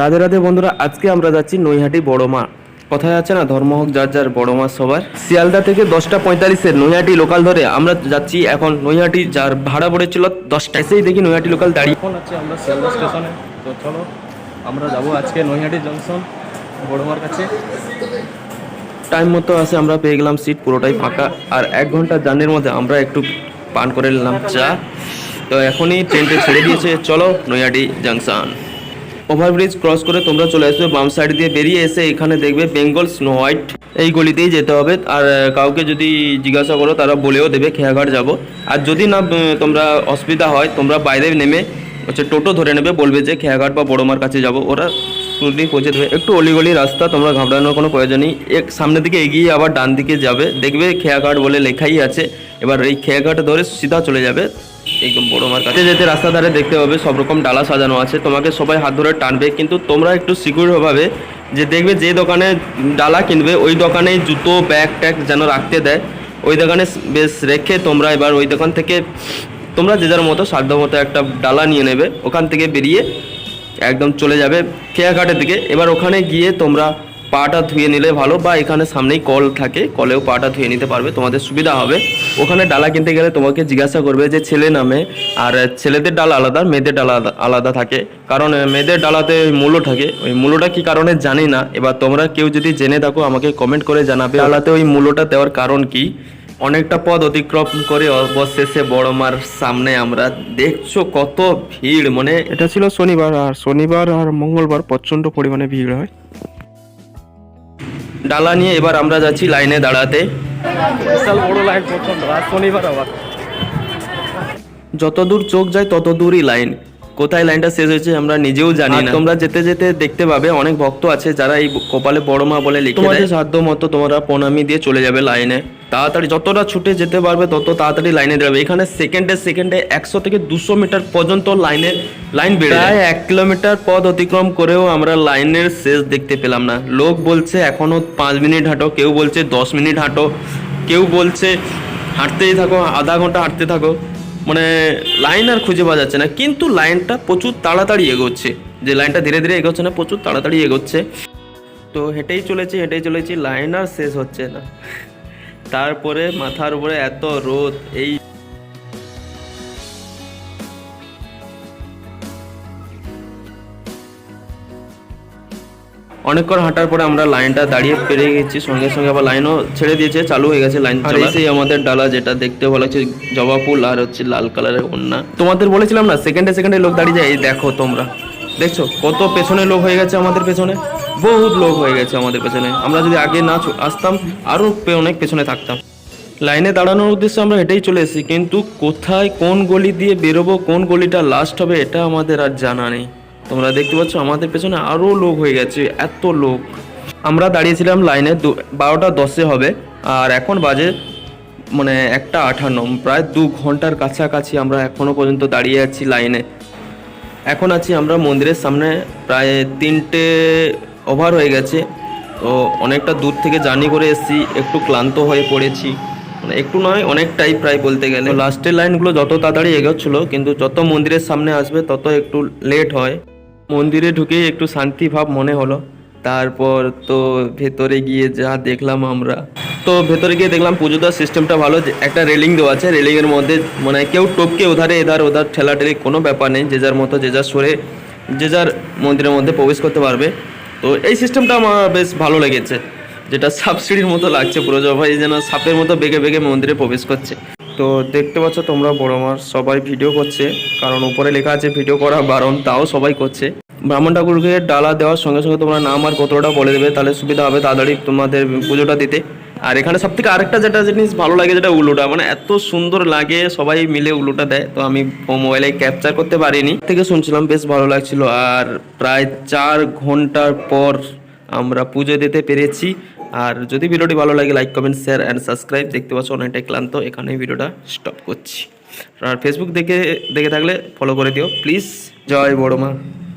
রাধে রাধে বন্ধুরা আজকে আমরা যাচ্ছি নৈহাটি বড় মা। কথায় আছে না ধর্ম হোক যার যার বড় মা সবার। শিয়ালদা থেকে দশটা পঁয়তাল্লিশের নৈহাটি লোকাল ধরে আমরা যাচ্ছি এখন নৈহাটি যার ভাড়া পড়েছিল দশটা। এসেই দেখি নৈহাটি লোকাল দাঁড়িয়ে। এখন আছে আমরা শিয়ালদা স্টেশনে তো চলো আমরা যাব আজকে নৈহাটি জংশন বড় মার কাছে। টাইম মতো আসে আমরা পেয়ে গেলাম সিট পুরোটাই ফাঁকা। আর এক ঘণ্টা জার্নির মধ্যে আমরা একটু পান করে নিলাম চা। তো এখনই ট্রেনটা ছেড়ে দিয়েছে। চলো নৈহাটি জাংশন ওভারব্রিজ ক্রস করে তোমরা চলে আসবে বাম সাইড দিয়ে বেরিয়ে এসে এখানে দেখবে বেঙ্গল স্নো হোয়াইট এই গলিতেই যেতে হবে। আর কাউকে যদি জিজ্ঞাসা করো, তারা বলেও দেবে, খেয়াঘাট যাব। আর যদি না তোমরা অসুবিধা হয়, তোমরা বাইরে নেমে হচ্ছে টোটো ধরে নেবে, বলবে যে খেয়াঘাট বা বড়মার কাছে যাব। ওরা স্মুথলি পৌঁছে দেবে। একটু অলিগলি রাস্তা, তোমরা ঘাবড়ানোর কোনো প্রয়োজন নেই। এক, সামনের দিকে এগিয়ে আবার ডান দিকে যাবে। দেখবে খেয়াঘাট বলে লেখাই আছে। এবার এই খেয়াঘাট ধরে সিধা চলে যাবে। একদম বড় মার কাছে যেতে রাস্তা ধারে দেখতে পাবে, সব রকম ডালা সাজানো আছে। তোমাকে সবাই হাত ধরে টানবে, কিন্তু তোমরা একটু সিকিউর ভাবে যে দেখবে যে দোকানে ডালা কিনবে, ওই দোকানেই জুতো ব্যাগ ট্যাগ যেন রাখতে দেয়। ওই দোকানে বেশ রেখে তোমরা এবার ওই দোকান থেকে, তোমরা যে যার মতো সাধ্য মতো একটা ডালা নিয়ে নেবে, ওখান থেকে বেরিয়ে একদম চলে যাবে খেয়াঘাটের দিকে। এবার ওখানে গিয়ে তোমরা পাটা ধুয়ে নিলে ভালো, বা এখানে সামনেই কল থাকে, কলেও পাটা ধুয়ে নিতে পারবে, তোমাদের সুবিধা হবে। ওখানে ডালা কিনতে গেলে তোমাকে জিজ্ঞাসা করবে যে ছেলে নামে, আর ছেলেদের ডালা আলাদা, মেয়েদের ডালা আলাদা- থাকে। কারণ মেয়েদের ডালাতে মূল্য থাকে। ওই মূল্যটা কি কারণে জানি না। এবার তোমরা কেউ যদি জেনে থাকো, আমাকে কমেন্ট করে জানাবে, ডালাতে ওই মূল্যটা দেওয়ার কারণ কি? অনেকটা পথ অতিক্রম করে অবশেষে বড় মার সামনে আমরা দেখছ কত ভিড়। মানে এটা ছিল শনিবার, আর শনিবার আর মঙ্গলবার প্রচণ্ড পরিমাণে ভিড় হয়। ডালা নিয়ে এবার আমরা যাচ্ছি লাইনে দাঁড়াতে। বিশাল বড় লাইন প্রচণ্ড আর শনিবার আবার। যত দূর চোখ যায় তত দূরই লাইন। কোথায় লাইনটা শেষ হয়েছে আমরা নিজেও জানি না। তোমরা যেতে যেতে দেখতে পাবে অনেক ভক্ত আছে যারা এই কপালে বড় মা বলে লিখে তোমাদের সাধ্য মতো তোমরা প্রণামি দিয়ে চলে যাবে লাইনে। তাড়াতাড়ি যতটা ছুটে যেতে পারবে তত তাড়াতাড়ি লাইনে দাঁড়াবে এখানে সেকেন্ডে সেকেন্ডে একশো থেকে দুশো মিটার পর্যন্ত লাইনে লাইন বেড়ে প্রায় এক কিলোমিটার পথ অতিক্রম করেও আমরা লাইনের শেষ দেখতে পেলাম না। লোক বলছে এখনও পাঁচ মিনিট হাঁটো। কেউ বলছে দশ মিনিট হাঁটো। কেউ বলছে হাঁটতেই থাকো আধা ঘণ্টা হাঁটতে থাকো। মানে লাইন আর খুঁজে পাওয়া যাচ্ছে না। কিন্তু লাইনটা প্রচুর তাড়াতাড়ি এগোচ্ছে। যে লাইনটা ধীরে ধীরে এগোচ্ছে না, প্রচুর তাড়াতাড়ি এগোচ্ছে। তো হেঁটেই চলেছি হেঁটেই চলেছি লাইন আর শেষ হচ্ছে না। তারপরে মাথার উপরে এত রোদ, এই অনেকক্ষণ হাঁটার পরে আমরা লাইনটা দাঁড়িয়ে পেরে গেছি সঙ্গে সঙ্গে আবার লাইনও ছেড়ে দিয়েছে চালু হয়ে গেছে লাইন চলা সেই আমাদের ডালা যেটা দেখতে ভালো লাগছে জবা ফুল আর হচ্ছে লাল কালারের ওন্না তোমাদের বলেছিলাম না সেকেন্ডে সেকেন্ডে লোক দাঁড়িয়ে যায় এই দেখো তোমরা। দেখছ? কত পেছনে লোক হয়ে গেছে আমাদের পেছনে। বহুত লোক হয়ে গেছে আমাদের পেছনে। আমরা যদি আগে না আসতাম আরও অনেক পেছনে থাকতাম। লাইনে দাঁড়ানোর উদ্দেশ্যে আমরা হেঁটেই চলে এসেছি কিন্তু কোথায় কোন গলি দিয়ে বেরোবো কোন গলিটা লাস্ট হবে এটা আমাদের আর জানা নেই। তোমরা দেখতে পাচ্ছ, আমাদের পেছনে আরও লোক হয়ে গেছে, এত লোক। আমরা দাঁড়িয়েছিলাম লাইনে দু- বারোটা দশে হবে, আর এখন বাজে মানে একটা আঠান্ন, প্রায় দু ঘণ্টার কাছাকাছি আমরা এখনও পর্যন্ত দাঁড়িয়ে আছি লাইনে। এখন আছি আমরা মন্দিরের সামনে, প্রায় তিনটে ওভার হয়ে গেছে, তো অনেকটা দূর থেকে জার্নি করে এসেছি, একটু ক্লান্ত হয়ে পড়েছি মানে একটু নয়, অনেকটাই প্রায় বলতে গেলে। লাস্টের লাইনগুলো যত তাড়াতাড়ি এগোচ্ছিলো, কিন্তু যত মন্দিরের সামনে আসবে, তত একটু লেট হয়। মন্দিরে ঢুকেই একটু শান্তি ভাব মনে হলো। তারপর তো ভেতরে গিয়ে যা দেখলাম আমরা। তো ভেতরে গিয়ে দেখলাম পুজো দেওয়ার সিস্টেমটা ভালো একটা রেলিং দেওয়া আছে। রেলিংয়ের মধ্যে মানে কেউ টপকে ওধারে এধার ওধার ঠেলাঠেলি কোনো ব্যাপার নেই। যে যার মতো, যে যার সরে, যে যার মন্দিরের মধ্যে প্রবেশ করতে পারবে। তো এই সিস্টেমটা আমার বেশ ভালো লেগেছে। যেটা সাবসিডির মতো লাগছে পুরো ভাই যেন সাপের মতো বেগে বেগে মন্দিরে প্রবেশ করছে। তো দেখতে পাচ্ছ তোমরা বড় মার, সবাই ভিডিও করছে। কারণ উপরে লেখা আছে ভিডিও করা বারণ, তাও সবাই করছে। ব্রাহ্মণ ঠাকুরকে ডালা দেওয়ার সঙ্গে সঙ্গে তোমরা নাম আর কতটা বলে দেবে, তাহলে সুবিধা হবে তাড়াতাড়ি তোমাদের পুজোটা দিতে। আর এখানে সব থেকে আরেকটা যেটা জিনিস ভালো লাগে যেটা উলুটা মানে এত সুন্দর লাগে, সবাই মিলে উলুটা দেয়। তো আমি মোবাইলে ক্যাপচার করতে পারিনি। থেকে শুনছিলাম বেশ ভালো লাগছিল। আর প্রায় চার ঘণ্টার পর আমরা পুজো দিতে পেরেছি। আর যদি ভিডিওটি ভালো লাগে like comment share and subscribe দেখতে পাচ্ছ অনেকটাই ক্লান্ত এখানে ভিডিওটা স্টপ করছি। আর ফেসবুক দেখে দেখে থাকলে ফলো করে দিও। প্লিজ জয় বড় মা